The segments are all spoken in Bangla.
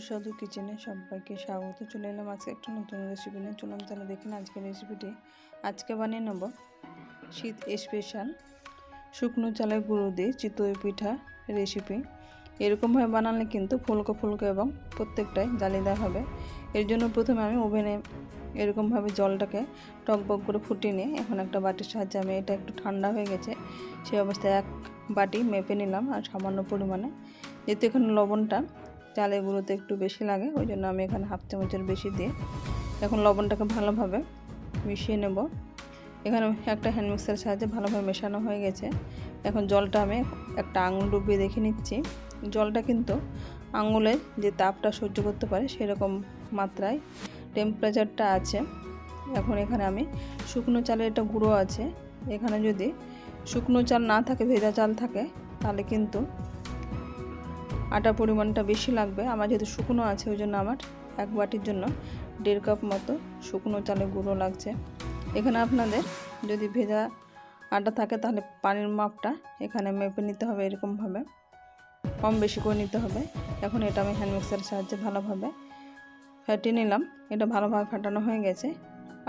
সুস্বাদু কিচেনে সবাইকে স্বাগত। চলে এলাম আজকে একটা নতুন রেসিপি নিয়ে। চলুন তাহলে দেখুন আজকের রেসিপিটি আজকে বানিয়ে নেব শীত স্পেশাল শুকনো চালের গুঁড়ো দিয়ে চিতই পিঠা রেসিপি এরকমভাবে বানালে কিন্তু ফুলকো ফুলকো এবং প্রত্যেকটাই জালিদার হবে। এর জন্য প্রথমে আমি ওভেনে এরকমভাবে জলটাকে টকবক করে ফুটিয়ে নিয়ে এখন একটা বাটির সাহায্যে আমি এটা একটু ঠান্ডা হয়ে গেছে সেই অবস্থায় এক বাটি মেপে নিলাম আর সামান্য পরিমাণে। যেহেতু এখানে লবণটা চালের গুঁড়োতে একটু বেশি লাগে, ওই জন্য আমি এখানে হাফ চামচের বেশি দিয়ে এখন লবণটাকে ভালোভাবে মিশিয়ে নেব। এখানে একটা হ্যান্ড মিক্সারের সাহায্যে ভালোভাবে মেশানো হয়ে গেছে। এখন জলটা আমি একটা আঙুল ডুবিয়ে দেখে নিচ্ছি। জলটা কিন্তু আঙুলে যে তাপটা সহ্য করতে পারে সেরকম মাত্রায় টেম্পারেচারটা আছে। এখন এখানে আমি শুকনো চালের একটা গুঁড়ো আছে। এখানে যদি শুকনো চাল না থাকে, ভেজা চাল থাকে, তাহলে কিন্তু আটা পরিমাণটা বেশি লাগবে। আমার যেহেতু শুকনো আছে, ওই জন্য আমার এক বাটির জন্য দেড় কাপ মতো শুকনো চালের গুঁড়ো লাগছে। এখানে আপনাদের যদি ভেজা আটা থাকে, তাহলে পানির মাপটা এখানে মেপে নিতে হবে এরকমভাবে। কম বেশি করে নিতে হবে। এখন এটা আমি হ্যান্ড মিক্সারের সাহায্যে ভালোভাবে ফেটিয়ে নিলাম। এটা ভালোভাবে ফাটানো হয়ে গেছে।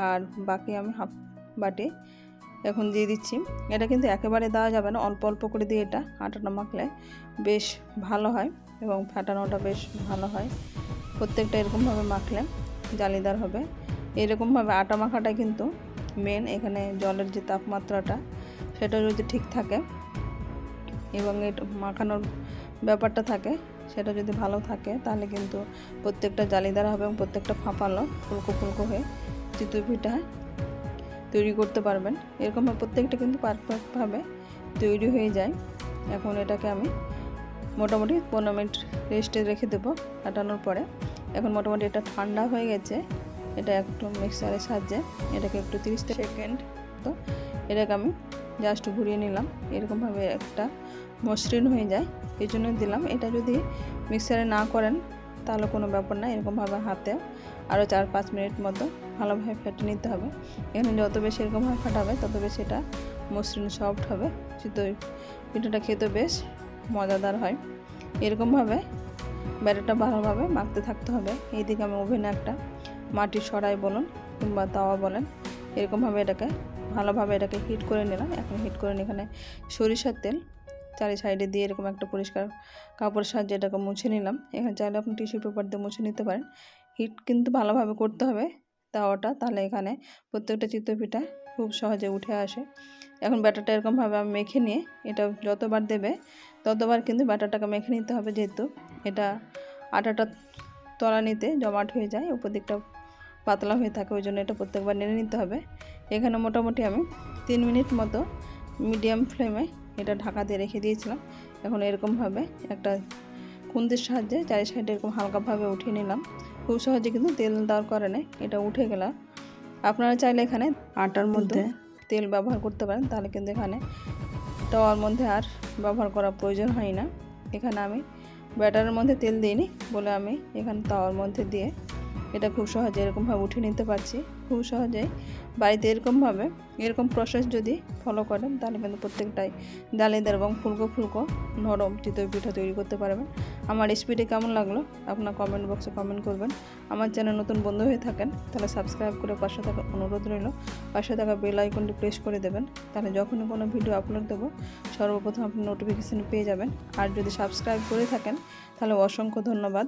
আর বাকি আমি হাফ বাটি এখন দিয়ে দিচ্ছি। এটা কিন্তু একেবারে দেওয়া যাবে না, অল্প অল্প করে দিয়ে এটা আটাটা মাখলে বেশ ভালো হয় এবং ফাটানোটা বেশ ভালো হয়। প্রত্যেকটা এরকমভাবে মাখলে জালিদার হবে। এরকমভাবে আটা মাখাটা কিন্তু মেন এখানে জলের যে তাপমাত্রাটা সেটা যদি ঠিক থাকে এবং এটা মাখানোর ব্যাপারটা থাকে, সেটা যদি ভালো থাকে, তাহলে কিন্তু প্রত্যেকটা জালিদার হবে এবং প্রত্যেকটা ফাঁপালো ফুলকো ফুলকো হয়ে চিতই পিঠা তৈরি করতে পারবেন। এরকমভাবে প্রত্যেকটা কিন্তু পারফেক্টভাবে তৈরি হয়ে যায়। এখন এটাকে আমি মোটামুটি পনেরো মিনিট রেস্টে রেখে দেবো কাটানোর পরে। এখন মোটামুটি এটা ঠান্ডা হয়ে গেছে। এটা একটু মিক্সারের সাহায্যে এটাকে একটু তিরিশ সেকেন্ড তো এটাকে আমি জাস্ট ঘুরিয়ে নিলাম। এরকমভাবে একটা মসৃণ হয়ে যায়। এই জন্য দিলাম। এটা যদি মিক্সারে না করেন তাহলে কোনো ব্যাপার না, এরকমভাবে হাতে আরও চার পাঁচ মিনিট মতো ভালোভাবে ফেটে নিতে হবে। এখানে যত বেশি এরকমভাবে ফাটাবে, তত বেশি এটা মসৃণ, সফট হবে। চিতই পিঠাটা খেতে বেশ মজাদার হয়। এরকমভাবে ব্যাটারটা ভালোভাবে মাখতে থাকতে হবে। এইদিকে আমি ওভেনে একটা মাটির সরাই বলুন কিংবা তাওয়া বলেন, এরকমভাবে এটাকে ভালোভাবে এটাকে হিট করে নিলাম। এখন হিট করে এখানে সরিষার তেল। চারি সাইডে দিয়ে এরকম একটা পরিষ্কার কাপড়ের সাহায্যে এটাকে মুছে নিলাম। এখানে চাইলে আপনি টিস্যু পেপার দিয়ে মুছে নিতে পারেন। হিট কিন্তু ভালোভাবে করতে হবে তাওয়াটা তাহলে এখানে প্রত্যেকটা চিত্রপিঠা খুব সহজে উঠে আসে। এখন ব্যাটারটা এরকমভাবে আমি মেখে নিয়ে এটা যতবার দেবে ততবার কিন্তু ব্যাটারটাকে মেখে নিতে হবে যেহেতু এটা আটাটা তলানিতে জমাট হয়ে যায় উপর দিকটা পাতলা হয়ে থাকে, ওই জন্য এটা প্রত্যেকবার নেড়ে নিতে হবে। এখানে মোটামুটি আমি তিন মিনিট মতো মিডিয়াম ফ্লেমে এটা ঢাকা দিয়ে রেখে দিয়েছিলাম। এখন এরকমভাবে একটা খুন্তির সাহায্যে চারি সাইডে এরকম হালকাভাবে উঠিয়ে নিলাম। খুব সহজে কিন্তু তেল দেওয়ার কারণে এটা উঠে গেল। আপনারা চাইলে এখানে আটার মধ্যে তেল ব্যবহার করতে পারেন তাহলে কিন্তু এখানে টাওয়ার মধ্যে আর ব্যবহার করা প্রয়োজন হয় না। এখানে আমি ব্যাটারের মধ্যে তেল দিইনি বলে আমি এখানে তাওয়ার মধ্যে দিয়ে এটা খুব সহজে এরকমভাবে উঠে নিতে পারছি। খুব সহজেই বাড়িতে এরকমভাবে, এরকম প্রসেস যদি ফলো করেন, তাহলে কিন্তু প্রত্যেকটাই ডালিদার এবং ফুলকো ফুলকো নরম চিতই পিঠা তৈরি করতে পারবেন। আমার রেসিপিটি কেমন লাগল? আপনার কমেন্ট বক্সে কমেন্ট করবেন। আমার চ্যানেল নতুন বন্ধু হয়ে থাকেন, তাহলে সাবস্ক্রাইব করে পাশে থাকা অনুরোধ রইল। পাশে থাকা বেল আইকনটি প্রেস করে দেবেন। তাহলে যখনই কোনো ভিডিও আপলোড দেবো, সর্বপ্রথম আপনি নোটিফিকেশান পেয়ে যাবেন। আর যদি সাবস্ক্রাইব করে থাকেন, তাহলে অসংখ্য ধন্যবাদ।